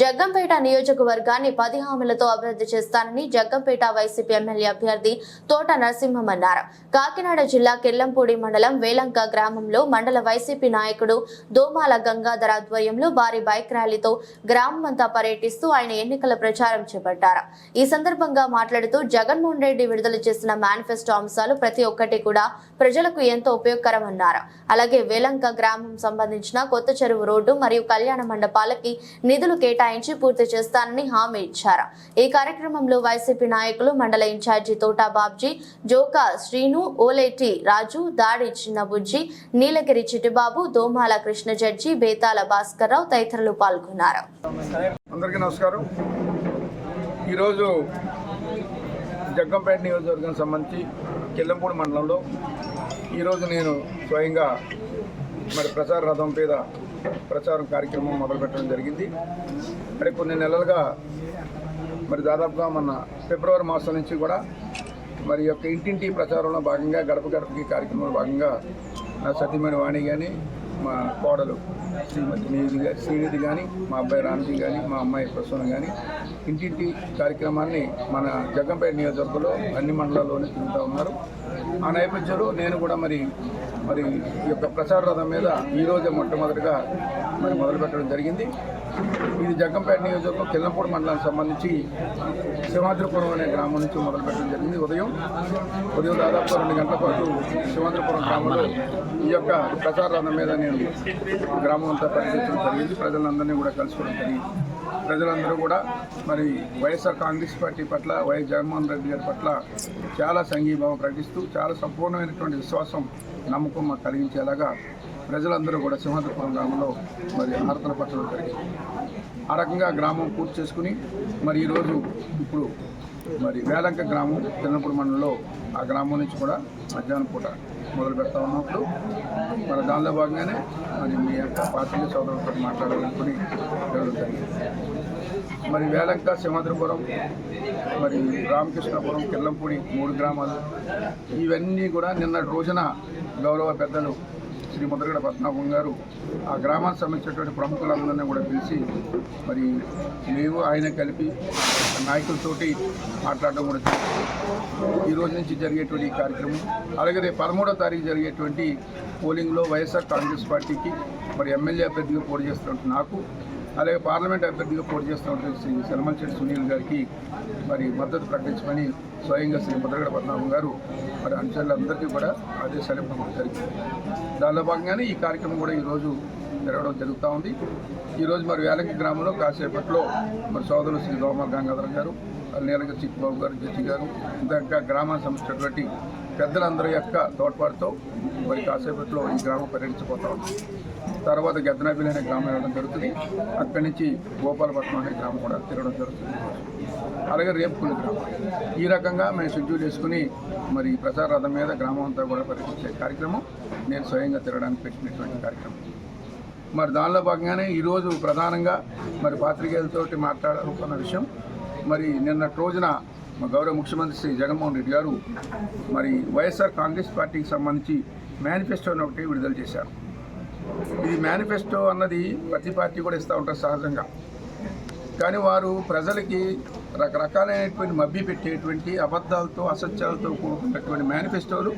జగ్గంపేట నియోజకవర్గాన్ని పది హామీలతో అభివృద్ధి చేస్తానని జగ్గంపేట వైసీపీ ఎమ్మెల్యే అభ్యర్థి తోట నరసింహం అన్నారు కాకినాడ జిల్లా కిల్లంపూడి మండలం వేలంక గ్రామంలో మండల వైసీపీ నాయకుడు దోమాల గంగాధర ఆధ్వర్యంలో భారీ బైక్ ర్యాలీతో గ్రామమంతా పర్యటిస్తూ ఆయన ఎన్నికల ప్రచారం చేపట్టారు. ఈ సందర్భంగా మాట్లాడుతూ జగన్మోహన్ రెడ్డి విడుదల చేసిన మేనిఫెస్టో అంశాలు ప్రతి ఒక్కటి కూడా ప్రజలకు ఎంతో ఉపయోగకరమన్నారు. అలాగే వేలంక గ్రామం సంబంధించిన కొత్త చెరువు రోడ్డు మరియు కళ్యాణ మండపాలకి నిధులు కేటాయించి పూర్తి చేస్తానని హామీ ఇచ్చారు. ఈ కార్యక్రమంలో వైసీపీ నాయకులు మండల ఇన్ఛార్జి తోటా బాబ్జీ జోకా శ్రీను ఓలేటి రాజు దాడి చిన్నబుజ్జి నీలగిరి చిట్టిబాబు దోమాల కృష్ణ జడ్జి బేతాల భాస్కర్రావు తదితరులు పాల్గొన్నారు. అందరికీ నమస్కారం. ఈరోజు జగ్గంపేట నియోజకవర్గం సంబంధించి కిల్లంపూడి మండలంలో ఈరోజు నేను స్వయంగా మరి ప్రచార రథం మీద ప్రచారం కార్యక్రమం మొదలుపెట్టడం జరిగింది. మరి కొన్ని నెలలుగా మరి దాదాపుగా మన ఫిబ్రవరి మాసం నుంచి కూడా మరి యొక్క ఇంటింటి ప్రచారంలో భాగంగా గడప గడపకి కార్యక్రమంలో భాగంగా నా సతీమణి వాణి కానీ మా కోడలు శ్రీమతి నిధి శ్రీనిధి కానీ మా అబ్బాయి రామ్జీ కానీ మా అమ్మాయి ప్రసన్న కానీ ఇంటింటి కార్యక్రమాన్ని మన జగ్గంపేట నియోజకవర్గంలో అన్ని మండలాల్లోనే తిరుగుతూ ఉన్నారు. ఆ నేపథ్యంలో నేను కూడా మరి మరి ఈ యొక్క ప్రచార రథం మీద ఈరోజే మొట్టమొదటిగా మరి మొదలుపెట్టడం జరిగింది. ఇది జగ్గంపేట నియోజకవర్గం కిల్లంపూడి మండలానికి సంబంధించి సింహాద్రిపురం అనే గ్రామం నుంచి మొదలుపెట్టడం జరిగింది. ఉదయం ఉదయం దాదాపు రెండు గంటల పాటు సింహాద్రిపురం గ్రామంలో ఈ యొక్క ప్రచార రథం మీద నేను గ్రామం అంతా పర్యటించడం జరిగింది. ప్రజలందరినీ కూడా కలుసుకోవడం జరిగింది. ప్రజలందరూ కూడా మరి వైఎస్ఆర్ కాంగ్రెస్ పార్టీ పట్ల వైఎస్ జగన్మోహన్ రెడ్డి గారి పట్ల చాలా సంఘీభావం ప్రకటిస్తూ చాలా సంపూర్ణమైనటువంటి విశ్వాసం నమ్మకం మాకు కలిగించేలాగా ప్రజలందరూ కూడా సింహాద్రిపురం గ్రామంలో మరి హారతల పట్టడం జరిగింది. ఆ రకంగా గ్రామం పూర్తి చేసుకుని మరి ఈరోజు ఇప్పుడు మరి వేలంక గ్రామం చిన్నప్పుడు మండలంలో ఆ గ్రామం నుంచి కూడా మధ్యాహ్నం పూట మొదలు పెడతా ఉన్నప్పుడు మరి దానిలో భాగంగానే మరి మీ యొక్క పార్టీ సోదరులతో మాట్లాడాలనుకుని వెళ్ళడం జరిగింది. మరి వేలంక సింహాద్రిపురం మరి రామకృష్ణపురం కిల్లంపూడి మూడు గ్రామాలు ఇవన్నీ కూడా నిన్నటి రోజున గౌరవ పెద్దలు శ్రీ ముద్రగడ పద్మనాభం గారు ఆ గ్రామానికి సంబంధించినటువంటి ప్రముఖులందరినీ కూడా పిలిచి మరి మేము ఆయన కలిపి నాయకులతోటి మాట్లాడడం కూడా జరిగింది. ఈ రోజు నుంచి జరిగేటువంటి ఈ కార్యక్రమం అలాగే రేపు పదమూడో తారీఖు జరిగేటువంటి పోలింగ్లో వైఎస్ఆర్ కాంగ్రెస్ పార్టీకి మరి ఎమ్మెల్యే అభ్యర్థిగా పోటీ చేస్తున్నట్టు నాకు అలాగే పార్లమెంట్ అభ్యర్థిగా పోటీ చేస్తున్నటువంటి శ్రీ సల్మాన్ సునీల్ గారికి మరి మద్దతు ప్రకటించమని స్వయంగా శ్రీ ముద్రగడ పద్మనాభం గారు మరి అనుచరులందరికీ కూడా ఆదేశాలు ఇవ్వడం జరిగింది. దానిలో భాగంగానే ఈ కార్యక్రమం కూడా ఈరోజు జరగడం జరుగుతూ ఉంది. ఈరోజు మరి వేలంకి గ్రామంలో కాసేపట్లో మరి సోదరులు శ్రీ రోమ గంగాధరం గారు నీలగ చిక్కుబాబు గారు జడ్జి గారు ఇంకా గ్రామానికి సంబంధించినటువంటి పెద్దలందరి యొక్క తోడ్పాటుతో మరి కాసేపట్లో ఈ గ్రామం పర్యటించబోతా ఉంది. తర్వాత గద్దనాబిల్ అనే గ్రామం వెళ్ళడం జరుగుతుంది. అక్కడి నుంచి గోపాలపట్నం అనే గ్రామం కూడా తిరగడం జరుగుతుంది. అలాగే రేపుకుని గ్రామం. ఈ రకంగా మేము షెడ్యూల్ చేసుకుని మరి ప్రచార రథం మీద గ్రామం అంతా కూడా పర్యటించే కార్యక్రమం నేను స్వయంగా తిరగడానికి పెట్టినటువంటి కార్యక్రమం. మరి దానిలో భాగంగానే ఈరోజు ప్రధానంగా మరి పాత్రికేయులతోటి మాట్లాడాలనుకున్న విషయం. మరి నిన్నటి రోజున మా గౌరవ ముఖ్యమంత్రి శ్రీ జగన్మోహన్ రెడ్డి గారు మరి వైఎస్ఆర్ కాంగ్రెస్ పార్టీకి సంబంధించి మేనిఫెస్టోని ఒకటి విడుదల చేశారు. ఇది మేనిఫెస్టో అన్నది ప్రతి పార్టీ కూడా ఇస్తూ ఉంటారు సహజంగా. కానీ వారు ప్రజలకి రకరకాలైనటువంటి మభ్య పెట్టేటువంటి అబద్ధాలతో అసత్యాలతో కూడుకున్నటువంటి మేనిఫెస్టోలు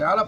చాలా